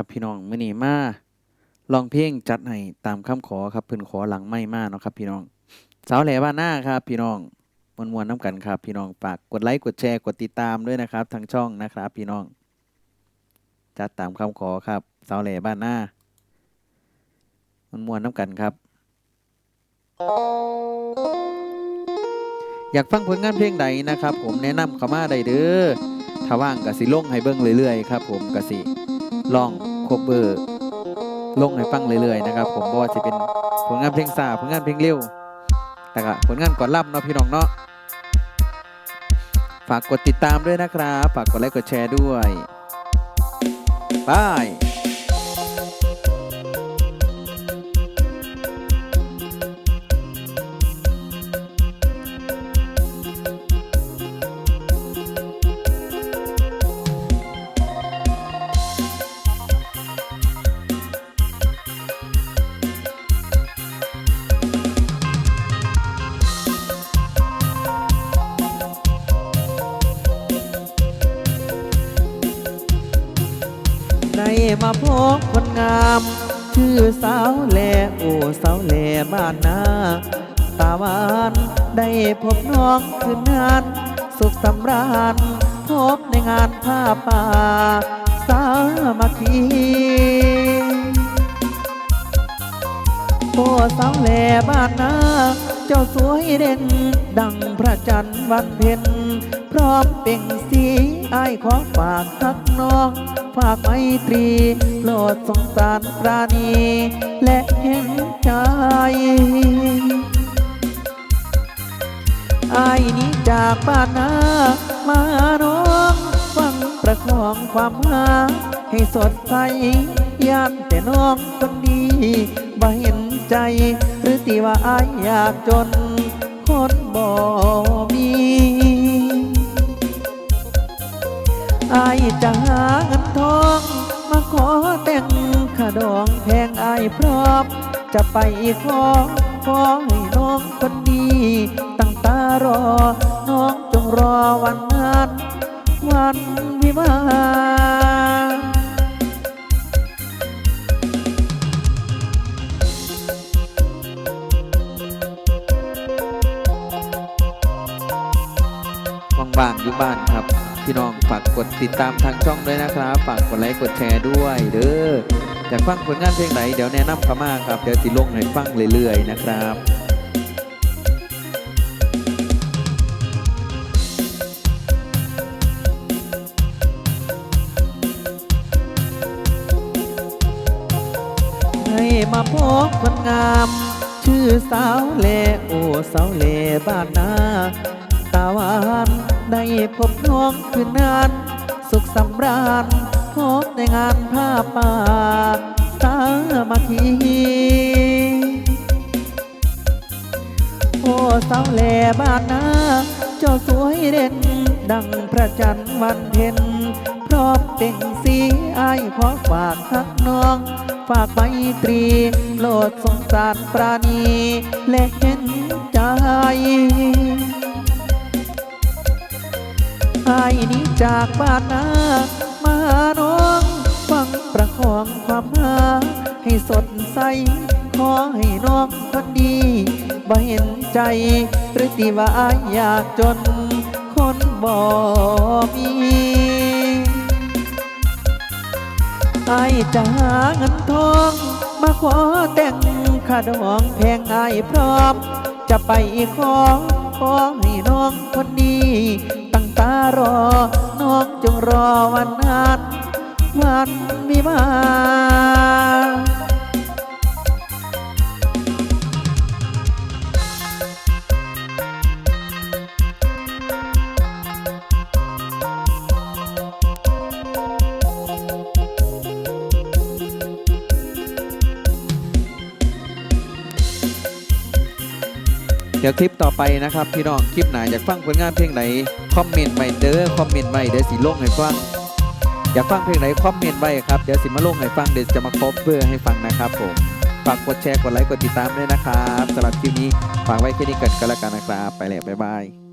ครับพี่น้องมื้อนี้มาลองเพลงจัดให้ตามคำขอครับเพิ่นขอหลังไม่มาเนาะครับ พี่น้องสาวแหล่บ้านหน้าครับ พี่น้องมวนๆน้ำกันครับ พี่น้องฝากกดไลค์กดแชร์กดติดตามด้วยนะครับ ทางช่องนะครับ พี่น้อง จัดตามคำขอครับสาวแหล่บ้านหน้ามวนๆน้ำกันครับ อยากฟังผลงานเพลงใดนะครับ ผมแนะนำเข้ามาได้เด้อถ้าว่างก็สิลงให้เบิ่งเรื่อยๆครับ ผมก็สิ ลองคบเบอร์ลงให้ฟังเรื่อยๆนะครับผมบ่ว่าจะเป็นผลงานเพลงสาผลงานเพลงเร็วแต่ก็ผลงานก่อนล่ำเนาะพี่น้องเนาะฝากกดติดตามด้วยนะครับ ฝากกดไลค์กดแชร์ด้วยบาย มาพบคนงาม ชื่อสาวแหลโอ้สาวแหลบ้านนาตาวานได้พบน้องคืนงานสุขสำราญพบในงานผ้าป่า สามัคคีโอ้สาวแหล่บ้านนาเจ้าสวยเด่น ดังพระจันทร์วันเพ็ญพร้อมเปล่งสี อ้ายขอฝากทักน้อง ฝากไมตรีโปรดสงสารปราณี และเห็นใจไอ้นี้จากบ้านนามาน้องฟังประคองความหาให้สดใสยามแต่น้องคนดีบ่เห็นใจ หรือตีว่าอายอยากจน คนบอา จะหาเงินทอง มาขอแต่งขดองแพงอายพร้อมจะไปขอขอให้น้องคนดีตั้งตารอ น้องจงรอวันนั้นวันวิวาห์ว่างๆอยู่บ้านครับ พี่น้องฝากกดติดตามทางช่องด้วยนะครับ ฝากกดไลค์กดแชร์ด้วยเด้ออยากฟังผลงานเพลงไหนเดี๋ยวแนะนำเขามาครับเดี๋ยวสิลงให้ฟังเรื่อยๆนะครับให้มาพบคนงาม ชื่อสาวเลโอสาวเลบ้านนาาหวานได้พบน้องคืนนาน สุขสำราญพบในงานผ้าป่าสามัคคีโอ้สาวแหล่บ้านนาเจ้าสวยเด่น ดังพระจันทร์วันเพ็ญพร้อมเป่งสีไอายขอฝากทักน้อง ฝากไมตรี โลดสงสารปราณีและเห็นใจ อ้ายนี้จากบ้านนามาน้องฟังประคองความหาให้สดใส ขอให้น้องคนดีบ่เห็นใจหรือตีว่าอายอยากจน คนบ่มีไอายจะหาเงินทอง มาขอแต่งคาดองแพงอายพร้อม จะไปขอขอให้น้องคารอ น้องจงรอวันนั้นวันวิวา เดี๋ยวคลิปต่อไปนะครับพี่น้องคลิปไหนอยากฟังผลงานเพลงไหนคอมเมนต์ไว้เด้อคอมเมนต์ไว้เดี๋ยวสีลงให้ฟังอยากฟังเพลงไหนคอมเมนต์ไว้ครับเดี๋ยวสิมาลงให้ฟังเดี๋ยวจะมาคบเพื่อให้ฟังนะครับผมฝากกดแชร์กดไลค์กดติดตามด้วยนะครับสำหรับคลิปนี้ฝากไว้แค่นี้กันก็แล้วกันนะครับ ไปแล้วบ๊ายบาย